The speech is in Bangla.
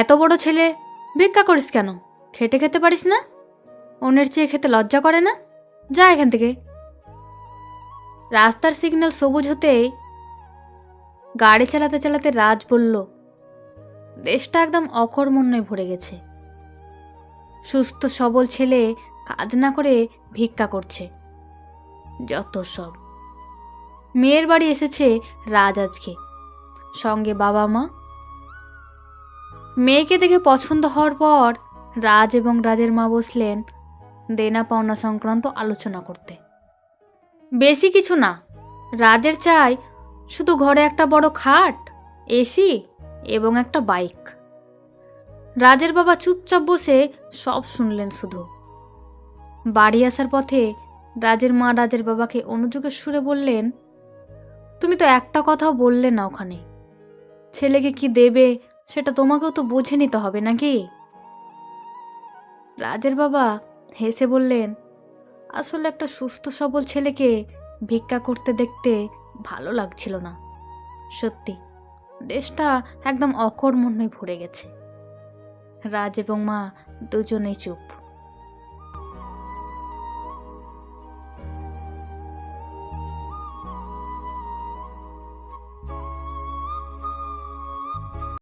এত বড় ছেলে ভিক্ষা করিস কেন? খেটে খেতে পারিস না? অন্যের চেয়ে খেতে লজ্জা করে না? যা এখান থেকে। রাস্তার সিগন্যাল সবুজ হতেই গাড়ি চালাতে চালাতে রাজ বলল, দেশটা একদম অকর্মণ্যে ভরে গেছে। সুস্থ, সবল ছেলে কাজ না করে ভিক্ষা করছে। যত সব। মেয়ের বাড়ি এসেছে রাজ আজকে। সঙ্গে বাবা মা মেয়েকে দেখে পছন্দ হওয়ার পর রাজ এবং রাজের মা বসলেন দেনা পাওনা সংক্রান্ত আলোচনা করতে। বেশি কিছু না, রাজের চাই শুধু ঘরে একটা বড় খাট এসি এবং একটা বাইক। রাজের বাবা চুপচাপ বসে সব শুনলেন শুধু। বাড়ি আসার পথে রাজের মা রাজের বাবাকে অনুযোগের সুরে বললেন, তুমি তো একটা কথাও বললে না ওখানে। ছেলেকে কি দেবে সেটা তোমাকেও তো বুঝে নিতে হবে নাকি? রাজের বাবা হেসে বললেন, আসলে একটা সুস্থ সবল ছেলেকে ভিক্ষা করতে দেখতে ভালো লাগছিল না। সত্যি, দেশটা একদম অকর্মণ্যে ভরে গেছে। রাজ এবং মা দুজনেই চুপ।